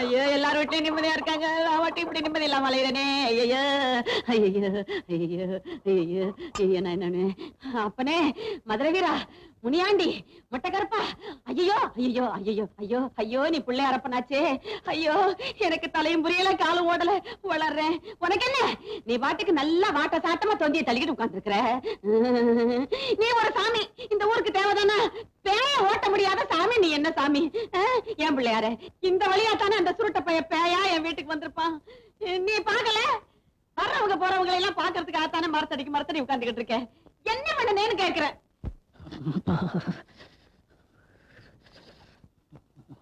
ஐயோ எல்லாரும் வீட்லயும் நிம்மதியா இருக்காங்க. நான் மட்டும் இப்படி நிம்மதி இல்லாம அலையிறனே. ஐயோ ஐயோ ஐயோ ஐயோ ஐயோ நான் என்னன்னு. அப்பனே மதுரவீரா முனியாண்டி மொட்டை கருப்பா ஐயோ ஐயோ ஐயோ ஐயோ ஐயோ நீ பிள்ளை அரப்பனாச்சே ஐயோ எனக்கு தலையும் புரியல காலும் ஓடல. வளர்றேன். உனக்கு என்ன நீ பாட்டுக்கு நல்லா வாட்ட சாட்டமா தொந்தியை தள்ளிக்கிட்டு உட்காந்துருக்குற நீ ஒரு சாமி. இந்த ஊருக்கு தேவைதானே? பேய ஓட்ட முடியாத சாமி. நீ என்ன சாமி? அஹ், என் இந்த வழியா தானே அந்த சுருட்ட பைய பேயா என் வீட்டுக்கு வந்திருப்பான்? நீ பாக்கல வர்றவங்க போறவங்களை எல்லாம் பாக்குறதுக்காகத்தானே மரத்தடிக்கு மரத்தடி உட்காந்துக்கிட்டு இருக்க. என்ன பண்ணனேன்னு கேக்குறேன்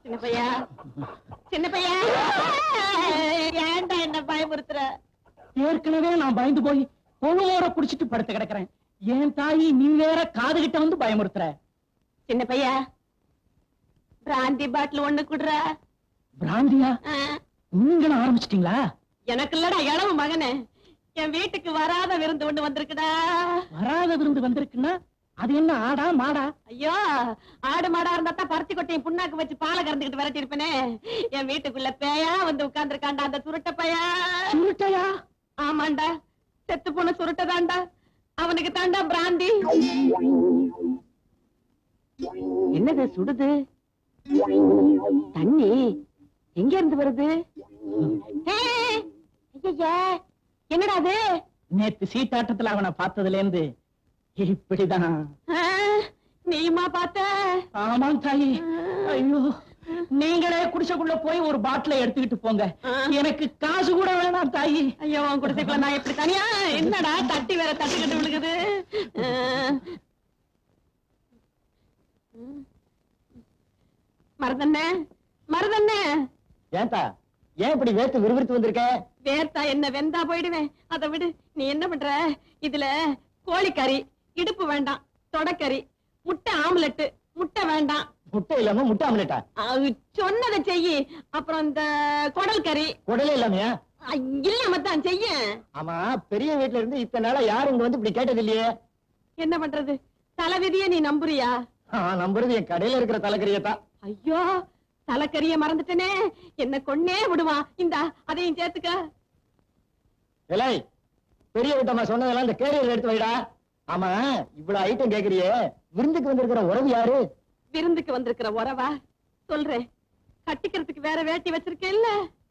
சின்ன பையா. சின்ன பையா. ஏன்டா என்ன பயமுறுத்துற? ஏற்கனவே நான் பயந்து போய் பொழுவோட குடிச்சிட்டு படுத்து கிடக்குறேன். என் தாயி நீ வேற காது கிட்ட வந்து பயமுறுத்துற. சின்ன பையா பிராந்தி பாட்டில் ஒண்ணு குடுற. பிராந்தியா? நீங்களும் ஆரம்பிச்சிட்டீங்களா? எனக்கு இல்லடா இளவு மகனே. என் வீட்டுக்கு வராத விருந்து ஒண்ணு வந்திருக்குடா. வராத விருந்து வந்திருக்குன்னா அது என்ன ஆடா மாடா? ஐயோ ஆடு மாடா இருந்தா தான் பருத்தி கொட்டையும் புண்ணாக்கு வச்சு பாலை கறந்துக்கிட்டு விரட்டி இருப்பேனே என் வீட்டுக்குள்ள பேயா வந்து உட்கார்ந்துருக்காண்டா அந்த சுருட்ட பையா? சுருட்டையா? ஆமாண்டா செத்து போன சுருட்டதாண்டா அவனுக்கு தாண்டா பிராந்தி. என்னது சுடுது? தண்ணி எங்க இருந்து வருது? என்னடா அது? நேத்து சீட்டாட்டத்துல அவனை பார்த்ததுல இருந்து இப்படிதான். ஆ, நீயுமா பார்த்த? ஆமாம் தாயி. ஐயோ நீங்களே குடிசைக்குள்ள போய் ஒரு பாட்டில எடுத்துக்கிட்டு போங்க. எனக்கு காசு கூட வேணாம் தாயி. ஐயோ உன் குடிசைக்குள்ள நான் எப்படி தனியா? என்னடா தட்டி வேற தட்டுக்கிட்டு விழுகுது. மருதண்ணே மருதண்ணே. ஏன்டா ஏன் இப்படி வேத்து விறுவிறுத்து வந்திருக்க? வேர்த்தா என்ன வெந்தா போயிடுவேன். அதை விடு நீ என்ன பண்ற? இதுல கோழிக்கறி. இடுப்பு வேண்டாம் தொடக்கறி முட்டை ஆம்லெட் முட்டை வேண்டாம். முட்டை இல்லாம முட்டை ஆம்லெட்டா? சொன்னதை செய்யி அப்புறம் இந்த குடல் கறி. குடலே இல்லாமையா? அ, இல்லாம தான் செய்ய ஆமா பெரிய வீட்ல இருந்து இத்தனை நாளா யாரும் இங்க வந்து இப்படி கேட்டது இல்லையே என்ன பண்றது? தலைவிதிய நீ நம்புறியா? ஆ, நம்புறது என் கடையில இருக்கிற தலைக்கறியத்தான். ஐயோ தலைக்கறிய மறந்துட்டனே. என்ன கொன்னே விடுவான் இந்தா அதையும் சேர்த்துக்க. பெரிய வீட்டம்மா சொன்னதெல்லாம் இந்த கேரியர் எடுத்து வைடா. ஆமா இவ்வளவு ஐட்டம் கேக்குறியே. விருந்துக்கு வந்திருக்கிற உறவு யாரு? விருந்துக்கு வந்திருக்கிற உறவா? சொல்றேன். கட்டிக்கிறதுக்கு வேற வேட்டி வச்சிருக்கேன் இல்ல?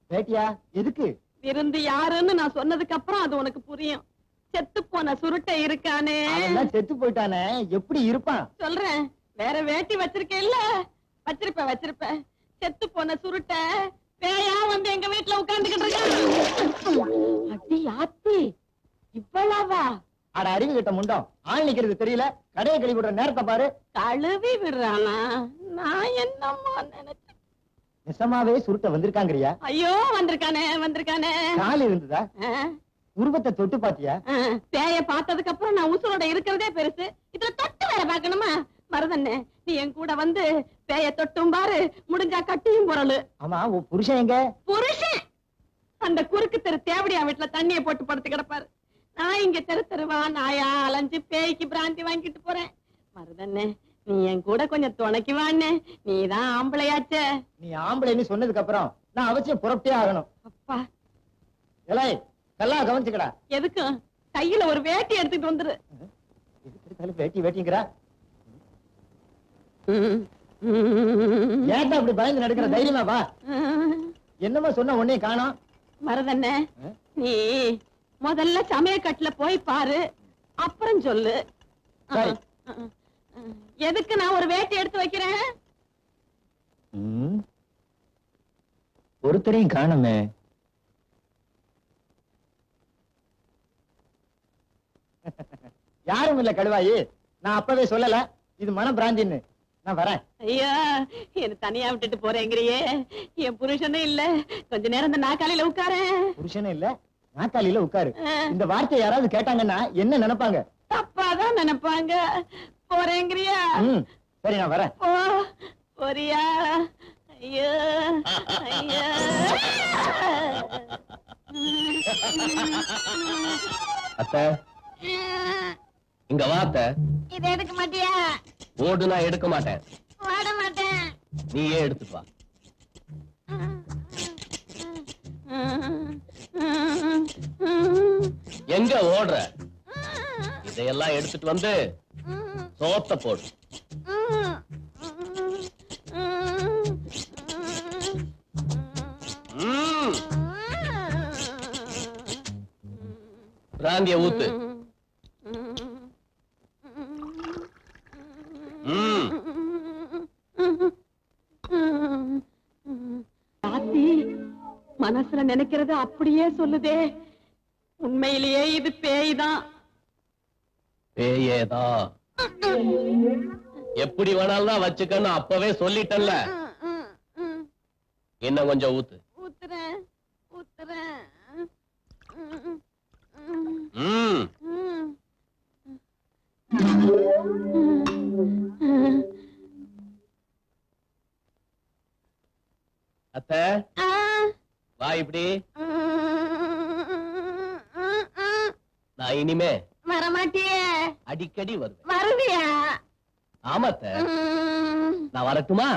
பேட்டியா எதுக்கு? விருந்து யாருன்னு நான் சொன்னதுக்கு அப்புறம் அது உனக்கு புரியும். செத்து போன சுருட்டை இருக்கானே. செத்து போயிட்டானே. எப்படி இருப்பான்? சொல்றேன். வேற வேட்டி வச்சிருக்கேன் இல்ல? வச்சிருப்பேன் வச்சிருப்பேன். செத்து போன சுருட்டை. பேயா வந்து எங்க வீட்டுல உட்கார்ந்துகிட்டு இருக்கான் அடி ஆத்தி இவ்வளவா அட அறிவு கிட்ட முண்டம். ஆள் நிக்கிறது தெரியல. கடையை கழுவி விடுற நேரத்தை பாரு. கழுவி விடுறானா? நான் என்னமோ நினைச்சேன். நிசமாவே சுருட்ட வந்திருக்காங்கறியா? ஐயோ வந்திருக்கானே வந்திருக்கானே. கால் இருந்ததா? உருவத்தை தொட்டு பாத்தியா? பேய பார்த்ததுக்கு அப்புறம் நான் உசுரோட இருக்கிறதே பெருசு. இதுல தொட்டு வேற பார்க்கணுமா? மருதண்ணே நீ என் கூட வந்து பேய தொட்டும் பாரு. முடிஞ்சா கட்டியும் பொருள். ஆமா புருஷன் எங்க? புருஷன்! அந்த குறுக்கு தெரு தேவடியா வீட்டுல தண்ணிய போட்டு படுத்து கிடப்பாரு. நான் இங்க தெரு தெருவா நாயா அலைஞ்சு பேய்க்கு பிராந்தி வாங்கிட்டு போறேன். மருதண்ணே நீ என் கூட கொஞ்சம் துணைக்கு வாண்ணே. நீதான் ஆம்பளையாச்சே. நீ ஆம்பளைன்னு சொன்னதுக்கு அப்புறம் நான் அவசியம் புறப்பட்டே ஆகணும். அப்பா. இலை நல்லா கவனிச்சுக்கடா. எதுக்கும் கையில ஒரு வேட்டி எடுத்துட்டு வந்துரு. எதுக்கு எடுத்தாலும் வேட்டி வேட்டிங்கிறா. ஏன்டா அப்படி பயந்து நடக்கிற? தைரியமா வா. என்னமா சொன்ன உடனே காணோம். மருதண்ணே? நீ முதல்ல சமயக்கட்டுல போய் பாரு. அப்புறம் சொல்லு. எதுக்கு நான் ஒரு வேட்டி எடுத்து வைக்கிறேன். ஒருத்தரையும் காணுமே. யாரும் இல்ல கழுவாயி நான் அப்பவே சொல்லல. இது மன பிராந்தின்னு நான் வரேன். ஐயா என்ன தனியா விட்டுட்டு போறேங்கிறியே. என் புருஷனும் இல்ல. கொஞ்ச நேரம் இந்த நாக்காளியில உட்காரேன். புருஷனும் இல்ல. நாற்காலியில உட்காரு. இந்த வார்த்தை யாராவது கேட்டாங்கன்னா என்ன நினைப்பாங்க? தப்பாதான் நினைப்பாங்க. போறேங்கிறியா? சரி நான் வரேன். போறியா? ஐயோ ஐயோ. அத்த இங்க வா அத்த. இது எடுக்க மாட்டியா ஓடு நான் எடுக்க மாட்டேன். நீயே எடுத்துட்டு வா. எங்க ஓடுற? இதையெல்லாம் எடுத்துட்டு வந்து சோத்த போடு. பிராந்திய ஊத்து. மனசுல நினைக்கிறது அப்படியே சொல்லுதே. உண்மையிலேயே இது பேய்தான் பேயேதா? எப்படி வேணாலும் தான் வச்சுக்கன்னு அப்பவே சொல்லிட்டேன்ல. இன்னும் கொஞ்சம் ஊத்து. ஊத்துறேன் ஊத்துறேன். ம். அத்த? நான் இனிமே வரமாட்டியே. அடிக்கடி வருவேன். வருவியா? ஆமா அத்த நான் வரட்டுமா?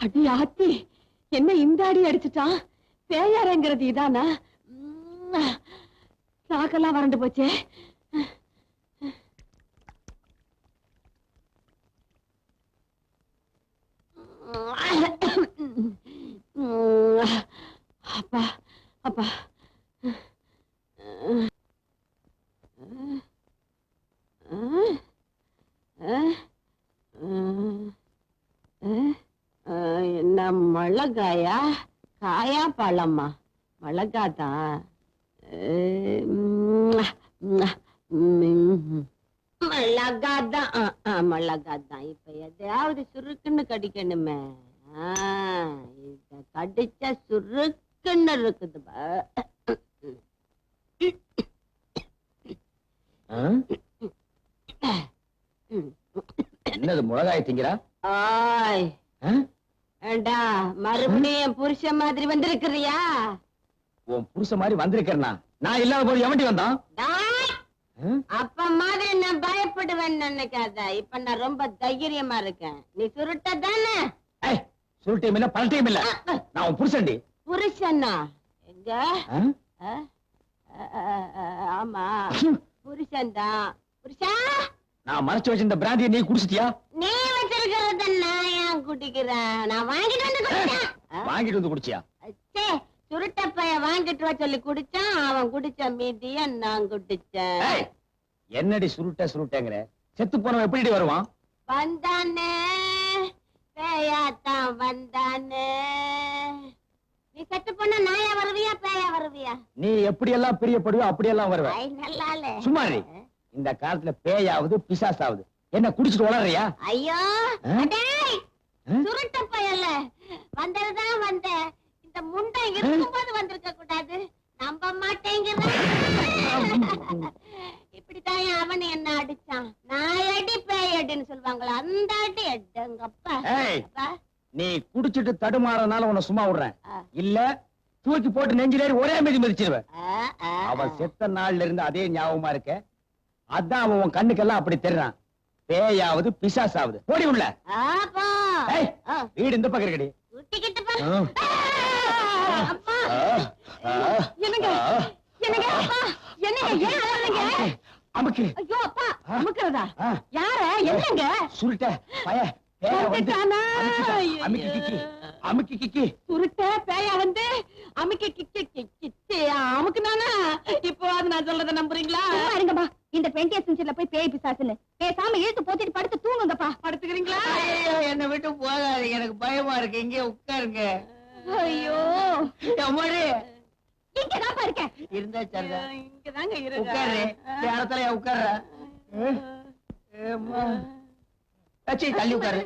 அடி ஆத்தி என்ன இந்த அடி அடிச்சுட்டான்? பேயாரங்கிறது இதானா? நாக்கெல்லாம் வறண்டு போச்சே. அப்பா அப்பா. என்ன மிளகாயா? காயா பழமா? மிளகாதான். மிளகாதான் இப்ப எதையாவது சுருக்குன்னு கடிக்கணுமே. இத கடிச்சா சுருக்குன்னு இருக்குது. என்னது மிளகாய் திங்கிறா ஆய்? ஏண்டா மறுபடியும் புருஷன் மாதிரி வந்திருக்கிறியா? உன் புருஷ மாதிரி வந்திருக்கேன்னா நான் இல்லாத போது எவன்டி வந்தான்? அப்ப மாதிரி நான் பயப்படுவேன்னு நினைக்காத. இப்ப நான் ரொம்ப தைரியமா இருக்கேன். நீ சுருட்ட தானே சுருட்டையும் இல்ல பழட்டையும் இல்ல. நான் உன் புருஷன்டி. புருஷனா? எங்க? ஆமா. புருஷன் தான் புருஷா? நான் மறைச்சு வச்சிருந்த பிராந்தியை நீ குடிச்சிட்டியா? நீ வச்சிருக்கிறத நான் ஏன் குடிக்கிறேன்? நான் வாங்கிட்டு வந்து குடிச்சேன்? வாங்கிட்டு வந்து குடிச்சியா? ச்சே, சுருட்ட பைய வாங்கிட்டு வா சொல்லி குடிச்சான் அவன் குடிச்ச மீதிய நான் குடிச்சேன். என்னடி சுருட்ட சுருட்டங்கிற? செத்து போனவன் எப்படிடி வருவான்? வந்தானே பேயாத்தான் வந்தானே. நீ செத்து போனா நாயா வருவியா பேயா வருவியா? நீ எப்படி எல்லாம் பிரியப்படுவோ அப்படியெல்லாம் வருவ. ஐ நல்லாலே. சும்மா இரு. இந்த காலத்துல பேயாவது பிசாசாவது. என்ன குடிச்சிட்டு வளர்றியா? ஐயோ? சுருட்ட பயல வந்ததுதான் வந்த இந்த முண்டை இருக்கும்போது வந்திருக்க கூடாது. நம்ப மாட்டேங்கிறான். இப்படித்தான் அவன் என்ன அடிச்சான். நான் அடி பேய் அடின்னு சொல்லுவாங்களா அந்த அடி. அப்பா, நீ குடிச்சிட்டு தடுமாறனால உன்னை சும்மா விடுறேன். இல்ல தூக்கி போட்டு நெஞ்சிலேறி ஒரே மிதி மிதிச்சிருவேன். அவன். செத்த நாள்ல இருந்து அதே ஞாபகமா இருக்க. அதான் அவன் உன் கண்ணுக்கெல்லாம் அப்படி தெரிறான். பேயாவது பிசாசாவது. போடி உள்ள. வீடு இந்த பக்கம் இருக்கடி. என்னங்க? என்னங்க? என்னங்க? ஏன் அழறீங்க? அமுக்கு ஐயோ அப்பா அமுக்குறதா? ஆ. யார? என்னங்க? சுருட்ட பய. அமுக்கி கிக்கி சுருட்ட பேயா வந்து அமுக்கி கிக்கி கிச்சி அமுக்குனானா? இப்போ அது நான் சொல்றத நம்புறீங்களா? இருங்கப்பா இந்த டுவெண்ட்டி செஞ்சுரில போய் பேய் பிசாசுன்னு. பேசாம இழுத்து போத்திட்டு படுத்து தூங்குங்கப்பா. படுத்துக்கிறீங்களா? என்ன விட்டு போகாதீங்க. எனக்கு பயமா இருக்கு. இங்கே உட்காருங்க. ஐயோ. அம்மாடி. இங்க தான் இருக்க இருந்தா சரி இங்க தாங்க இருக்க உட்காரு. நேரத்துல உட்கார. ஏம்மா. அச்சி தள்ளி உட்காரு.